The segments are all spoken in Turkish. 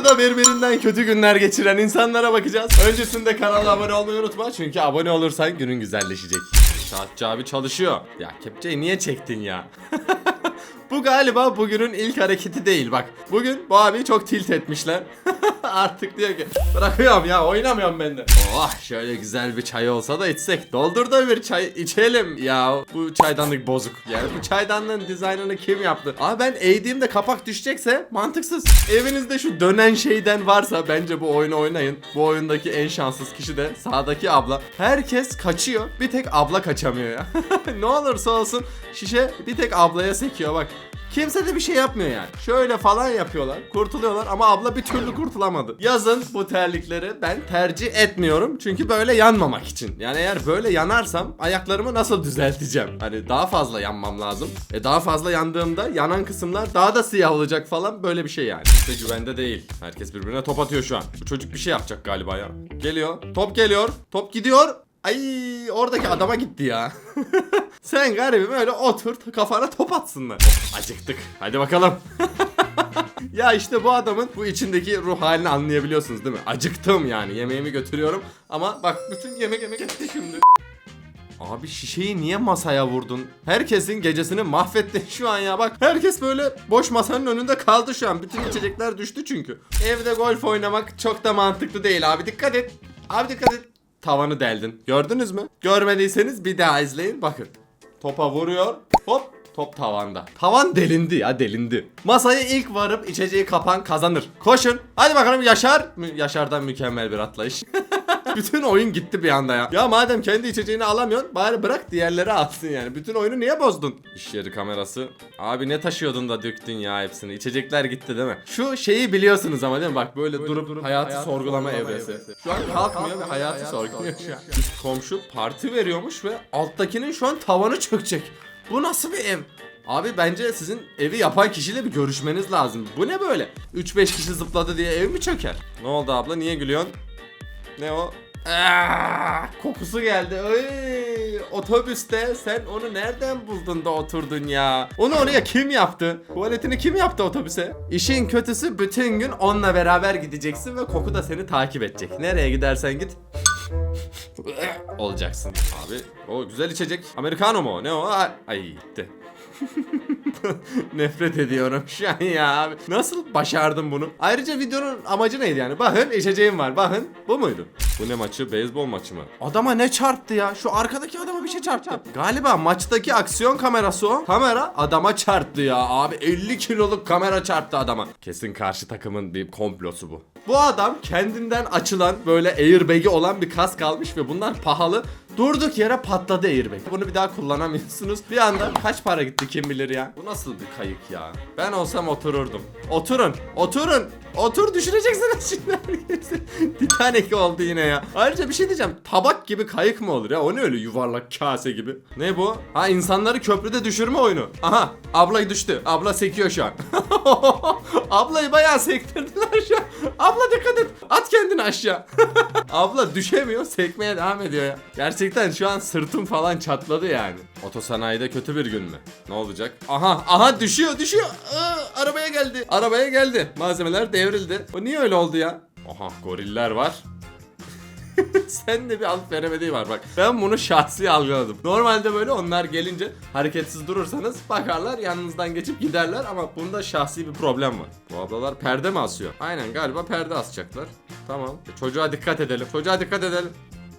videoda birbirinden kötü günler geçiren insanlara bakacağız. Öncesinde kanala abone olmayı unutma çünkü abone olursan günün güzelleşecek. Saatçi abi çalışıyor. Ya kepçeyi niye çektin ya? Bu galiba bugünün ilk hareketi değil bak. Bugün bu abi çok tilt etmişler. Artık diyor ki bırakıyorum ya oynamıyorum ben de. Oh şöyle güzel bir çay olsa da içsek. Doldur da bir çay içelim. Ya bu çaydanlık bozuk. Yani bu çaydanlığın dizaynını kim yaptı? Abi ben eğdiğimde kapak düşecekse mantıksız. Evinizde şu dönen şeyden varsa bence bu oyunu oynayın. Bu oyundaki en şanssız kişi de sağdaki abla. Herkes kaçıyor. Bir tek abla kaçamıyor ya. ne olursa olsun şişe bir tek ablaya sekiyor bak. Kimse de bir şey yapmıyor yani. Şöyle falan yapıyorlar. Kurtuluyorlar ama abla bir türlü kurtulamadı. Yazın bu terlikleri ben tercih etmiyorum. Çünkü böyle yanmamak için. Yani eğer böyle yanarsam ayaklarımı nasıl düzelteceğim? Hani daha fazla yanmam lazım. E daha fazla yandığımda yanan kısımlar daha da siyah olacak falan böyle bir şey yani. Kimse güvende değil. Herkes birbirine top atıyor şu an. Bu çocuk bir şey yapacak galiba ya. Geliyor. Top geliyor. Top gidiyor. Ay oradaki adama gitti ya. Sen garibim öyle otur kafana top atsınlar. Acıktık. Hadi bakalım. ya işte bu adamın bu içindeki ruh halini anlayabiliyorsunuz değil mi? Acıktım yani yemeğimi götürüyorum ama bak bütün yemek yemek gitti şimdi. Abi şişeyi niye masaya vurdun? Herkesin gecesini mahvettin şu an ya bak. Herkes böyle boş masanın önünde kaldı şu an. Bütün içecekler düştü çünkü. Evde golf oynamak çok da mantıklı değil abi dikkat et. Abi dikkat et. Tavanı deldin. Gördünüz mü? Görmediyseniz bir daha izleyin bakın. Topa vuruyor. Hop top tavanda. Tavan delindi ya delindi. Masaya ilk varıp içeceği kapan kazanır. Koşun. Hadi bakalım Yaşar. Yaşar'dan mükemmel bir atlayış. Bütün oyun gitti bir anda ya. Ya madem kendi içeceğini alamıyorsun bari bırak diğerleri alsın yani. Bütün oyunu niye bozdun? İş yeri kamerası. Abi ne taşıyordun da döktün ya hepsini. İçecekler gitti değil mi? Şu şeyi biliyorsunuz ama değil mi? Bak böyle, durup, hayatı, sorgulama, evresi. Şu an kalkmıyor ve hayatı sorguluyor şu an. Üst komşu parti veriyormuş ve alttakinin şu an tavanı çökecek. Bu nasıl bir ev? Abi bence sizin evi yapan kişiyle bir görüşmeniz lazım. Bu ne böyle? 3-5 kişi zıpladı diye ev mi çöker? Ne oldu abla? Niye gülüyorsun? Ne o? Aa, kokusu geldi. Ay, otobüste sen onu nereden buldun da oturdun ya? Onu oraya kim yaptı? Tuvaletini kim yaptı otobüse? İşin kötüsü bütün gün onunla beraber gideceksin ve koku da seni takip edecek. Nereye gidersen git olacaksın. Abi o güzel içecek. Americano mu? Ne o? Ay gitti. Nefret ediyorum şu an ya abi. Nasıl başardın bunu? Ayrıca videonun amacı neydi yani? Bakın içeceğim var. Bakın bu muydu? Bu ne maçı? Beyzbol maçı mı? Adama ne çarptı ya? Şu arkadaki adama bir şey çarptı. Galiba maçtaki aksiyon kamerası o. Kamera adama çarptı ya. Abi 50 kiloluk kamera çarptı adama. Kesin karşı takımın bir komplosu bu. Bu adam kendinden açılan böyle airbag'i olan bir kask almış ve bunlar pahalı. Durduk yere patladı airbag. Bunu bir daha kullanamıyorsunuz. Bir anda kaç para gitti kim bilir ya. Bu nasıl bir kayık ya? Ben olsam otururdum. Oturun. Oturun. Otur düşüreceksiniz şimdi. Titanic oldu yine ya. Ayrıca bir şey diyeceğim. Tabak gibi kayık mı olur ya? O ne öyle yuvarlak kase gibi? Ne bu? Ha insanları köprüde düşürme oyunu. Aha ablayı düştü. Abla sekiyor şu an. Ablayı bayağı sektirdiler şu an. Abla dikkat et. At kendini aşağı. Abla düşemiyor, sekmeye devam ediyor ya. Gerçekten şu an sırtım falan çatladı yani. Otosanayide kötü bir gün mü? Ne olacak? Aha, aha düşüyor, düşüyor. Aa, arabaya geldi. Arabaya geldi. Malzemeler devrildi. O niye öyle oldu ya? Aha, goriller var. Sen de bir alıp veremediği var bak. Ben bunu şahsi algıladım. Normalde böyle onlar gelince hareketsiz durursanız bakarlar yanınızdan geçip giderler ama bunda şahsi bir problem var. Bu ablalar perde mi asıyor? Aynen galiba perde asacaklar. Tamam. E, çocuğa dikkat edelim. Çocuğa dikkat edelim.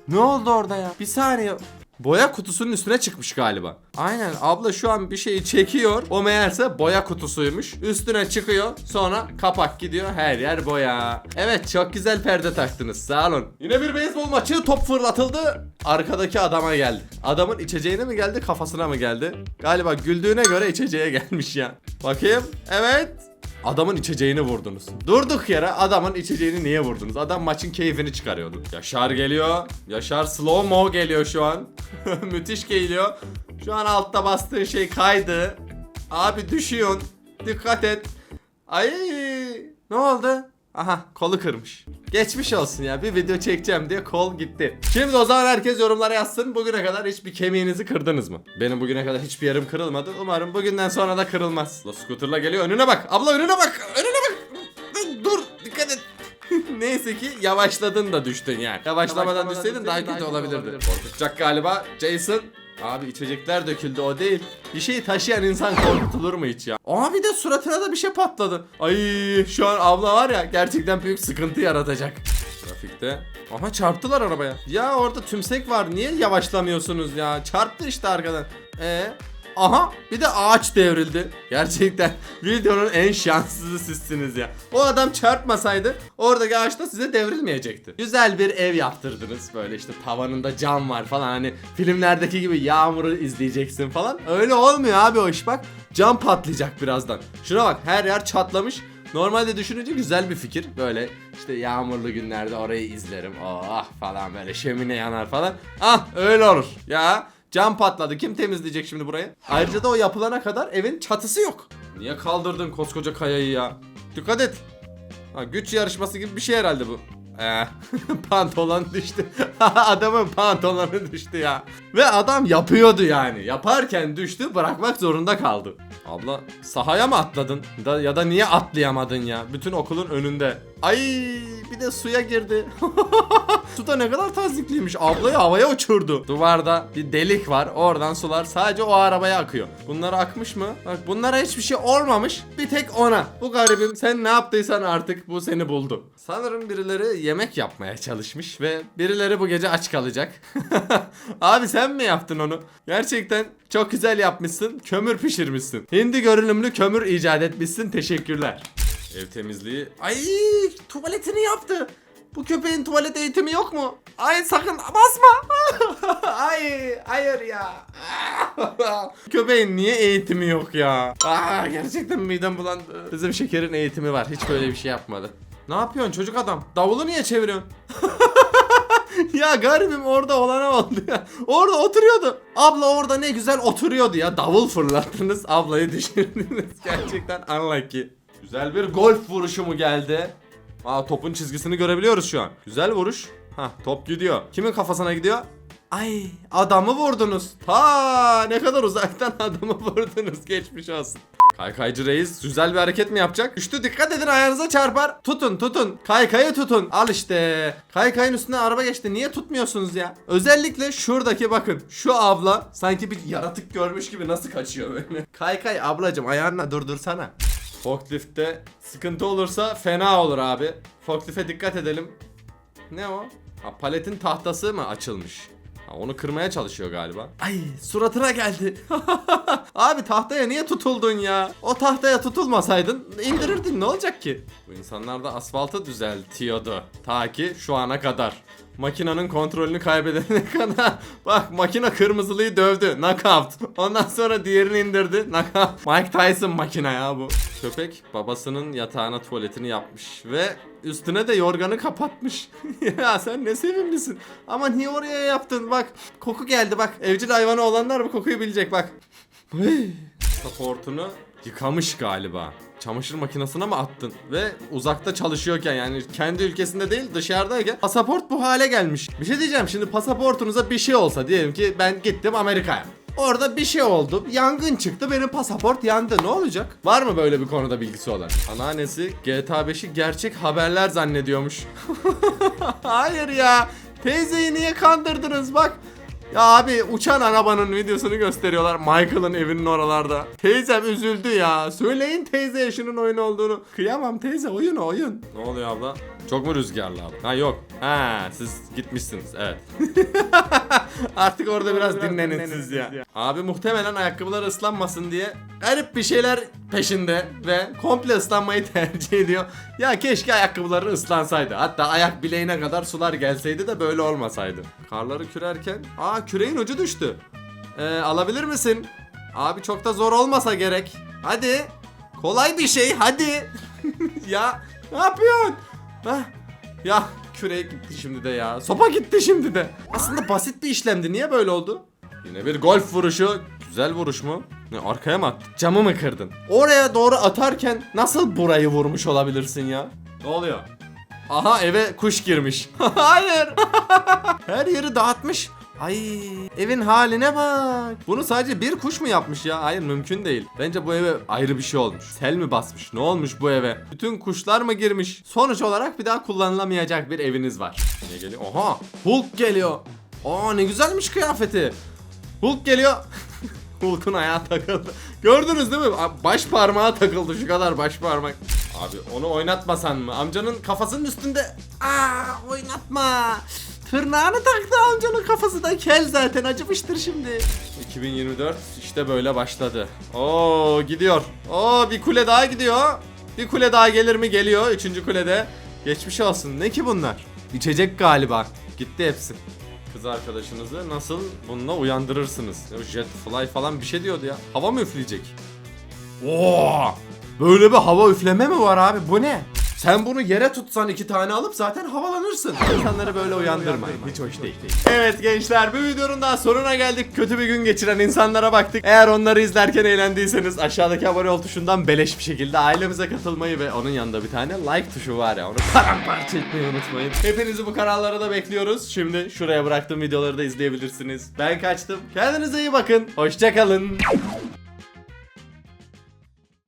Ne oldu orada ya? Bir saniye. Boya kutusunun üstüne çıkmış galiba. Aynen abla şu an bir şeyi çekiyor. O meğerse boya kutusuymuş. Üstüne çıkıyor. Sonra kapak gidiyor. Her yer boya. Evet çok güzel perde taktınız. Sağ olun. Yine bir beyzbol maçı. Top fırlatıldı. Arkadaki adama geldi. Adamın içeceğine mi geldi kafasına mı geldi? Galiba güldüğüne göre içeceğe gelmiş ya. Bakayım. Evet. Adamın içeceğini vurdunuz. Durduk yere adamın içeceğini niye vurdunuz? Adam maçın keyfini çıkarıyordu. Yaşar geliyor. Yaşar slow mo geliyor şu an. Müthiş geliyor. Şu an altta bastığın şey kaydı. Abi düşüyorsun. Dikkat et. Ay ne oldu? Aha kolu kırmış. Geçmiş olsun ya bir video çekeceğim diye kol gitti. Şimdi o zaman herkes yorumlara yazsın. Bugüne kadar hiçbir kemiğinizi kırdınız mı? Benim bugüne kadar hiçbir yerim kırılmadı. Umarım bugünden sonra da kırılmaz. La scooter'la geliyor önüne bak. Abla önüne bak. Önüne bak. Dur dikkat et. Neyse ki yavaşladın da düştün yani. Yavaşlamadan düşseydin daha kötü olabilirdi. Korkutacak galiba Jason. Abi içecekler döküldü o değil. Bir şeyi taşıyan insan korkutulur mu hiç ya? Abi de suratına da bir şey patladı. Ay şu an abla var ya gerçekten büyük sıkıntı yaratacak. Trafikte. Aha çarptılar arabaya. Ya orada tümsek var. Niye yavaşlamıyorsunuz ya? Çarptı işte arkadan. E Aha bir de ağaç devrildi. Gerçekten videonun en şanssızı sizsiniz ya. O adam çarpmasaydı oradaki ağaç da size devrilmeyecekti. Güzel bir ev yaptırdınız. Böyle işte tavanında cam var falan hani filmlerdeki gibi yağmuru izleyeceksin falan. Öyle olmuyor abi o iş bak. Cam patlayacak birazdan. Şuna bak her yer çatlamış. Normalde düşününce güzel bir fikir. Böyle işte yağmurlu günlerde orayı izlerim. Oh falan böyle şömine yanar falan. Ah öyle olur. Ya cam patladı. Kim temizleyecek şimdi burayı? Ayrıca da o yapılana kadar evin çatısı yok. Niye kaldırdın koskoca kayayı ya? Dikkat et. Ha, güç yarışması gibi bir şey herhalde bu. Ee, pantolon düştü. Adamın pantolonu düştü ya. Ve adam yapıyordu yani. Yaparken düştü bırakmak zorunda kaldı. Abla sahaya mı atladın? Da, ya da niye atlayamadın ya? Bütün okulun önünde. Ay bir de suya girdi. Su da ne kadar tazikliymiş. Ablayı havaya uçurdu. Duvarda bir delik var. Oradan sular sadece o arabaya akıyor. Bunlara akmış mı? Bak bunlara hiçbir şey olmamış. Bir tek ona. Bu garibim sen ne yaptıysan artık bu seni buldu. Sanırım birileri yemek yapmaya çalışmış ve birileri bu gece aç kalacak. Abi sen mi yaptın onu? Gerçekten çok güzel yapmışsın. Kömür pişirmişsin. Hindi görünümlü kömür icat etmişsin. Teşekkürler. Ev temizliği. Ay tuvaletini yaptı. Bu köpeğin tuvalet eğitimi yok mu? Ay sakın basma. Ay hayır ya. Köpeğin niye eğitimi yok ya? Aa, gerçekten midem bulandı. Bizim şekerin eğitimi var. Hiç böyle bir şey yapmadı. Ne yapıyorsun çocuk adam? Davulu niye çeviriyorsun? ya garibim orada olana oldu ya. Orada oturuyordu. Abla orada ne güzel oturuyordu ya. Davul fırlattınız. Ablayı düşürdünüz. Gerçekten unlucky. Güzel bir golf vuruşu mu geldi? Aa topun çizgisini görebiliyoruz şu an. Güzel vuruş. Ha top gidiyor. Kimin kafasına gidiyor? Ay adamı vurdunuz. Ha ne kadar uzaktan adamı vurdunuz. Geçmiş olsun. Kaykaycı reis güzel bir hareket mi yapacak? Düştü dikkat edin ayağınıza çarpar. Tutun tutun. Kaykayı tutun. Al işte. Kaykayın üstüne araba geçti. Niye tutmuyorsunuz ya? Özellikle şuradaki bakın. Şu abla sanki bir yaratık görmüş gibi nasıl kaçıyor böyle. Kaykay ablacım ayağınla durdursana. Forklift'te sıkıntı olursa fena olur abi. Forklift'e dikkat edelim. Ne o? Ha, paletin tahtası mı açılmış? Ha, onu kırmaya çalışıyor galiba. Ay suratına geldi. abi tahtaya niye tutuldun ya? O tahtaya tutulmasaydın indirirdin ne olacak ki? Bu insanlar da asfaltı düzeltiyordu. Ta ki şu ana kadar. Makinanın kontrolünü kaybedene kadar. Bak makina kırmızılıyı dövdü. Knockout. Ondan sonra diğerini indirdi. Knockout. Mike Tyson makina ya bu. Köpek babasının yatağına tuvaletini yapmış. Ve üstüne de yorganı kapatmış. ya sen ne sevimlisin. Ama niye oraya yaptın? Bak koku geldi bak. Evcil hayvanı olanlar bu kokuyu bilecek bak. Pasaportunu yıkamış galiba. Çamaşır makinesine mi attın? Ve uzakta çalışıyorken yani kendi ülkesinde değil dışarıdayken pasaport bu hale gelmiş. Bir şey diyeceğim şimdi pasaportunuza bir şey olsa diyelim ki ben gittim Amerika'ya. Orada bir şey oldu. Yangın çıktı. Benim pasaport yandı. Ne olacak? Var mı böyle bir konuda bilgisi olan? Anneannesi GTA 5'i gerçek haberler zannediyormuş. Hayır ya. Teyzeyi niye kandırdınız bak. Ya abi uçan arabanın videosunu gösteriyorlar Michael'ın evinin oralarda. Teyzem üzüldü ya. Söyleyin teyzeye şunun oyun olduğunu. Kıyamam teyze oyun oyun. Ne oluyor abla? Çok mu rüzgarlı abi? Ha yok. Ha siz gitmişsiniz evet. Artık orada biraz, dinlenin, siz ya. Abi muhtemelen ayakkabılar ıslanmasın diye garip bir şeyler peşinde ve komple ıslanmayı tercih ediyor. Ya keşke ayakkabıları ıslansaydı. Hatta ayak bileğine kadar sular gelseydi de böyle olmasaydı. Karları kürerken aa küreğin ucu düştü. Ee, alabilir misin? Abi çok da zor olmasa gerek. Hadi. Kolay bir şey hadi. ya ne yapıyorsun? Hah. Ya kürek gitti şimdi de ya. Sopa gitti şimdi de. Aslında basit bir işlemdi. Niye böyle oldu? Yine bir golf vuruşu. Güzel vuruş mu? Ne arkaya mı attın? Camı mı kırdın? Oraya doğru atarken nasıl burayı vurmuş olabilirsin ya? Ne oluyor? Aha eve kuş girmiş. Hayır. Her yeri dağıtmış. Ay evin haline bak. Bunu sadece bir kuş mu yapmış ya? Hayır mümkün değil. Bence bu eve ayrı bir şey olmuş. Sel mi basmış? Ne olmuş bu eve? Bütün kuşlar mı girmiş? Sonuç olarak bir daha kullanılamayacak bir eviniz var. Ne geliyor? Oha! Hulk geliyor. Aa ne güzelmiş kıyafeti. Hulk geliyor. Hulk'un ayağı takıldı. Gördünüz değil mi? Baş parmağı takıldı şu kadar baş parmak. Abi onu oynatmasan mı? Amcanın kafasının üstünde. Aa oynatma. Tırnağını taktı amcanın kafası da kel zaten acımıştır şimdi. 2024 işte böyle başladı. Oo gidiyor. Oo bir kule daha gidiyor. Bir kule daha gelir mi? Geliyor. Üçüncü kulede. Geçmiş olsun. Ne ki bunlar? İçecek galiba. Gitti hepsi. Kız arkadaşınızı nasıl bununla uyandırırsınız? O jet fly falan bir şey diyordu ya. Hava mı üfleyecek? Oo! Böyle bir hava üfleme mi var abi? Bu ne? Sen bunu yere tutsan iki tane alıp zaten havalanırsın. İnsanları böyle uyandırmayın. Hiç hoş değil. Evet gençler bir videonun daha sonuna geldik. Kötü bir gün geçiren insanlara baktık. Eğer onları izlerken eğlendiyseniz aşağıdaki abone ol tuşundan beleş bir şekilde ailemize katılmayı ve onun yanında bir tane like tuşu var ya onu paramparça etmeyi unutmayın. Hepinizi bu kanallara da bekliyoruz. Şimdi şuraya bıraktığım videoları da izleyebilirsiniz. Ben kaçtım. Kendinize iyi bakın. Hoşçakalın.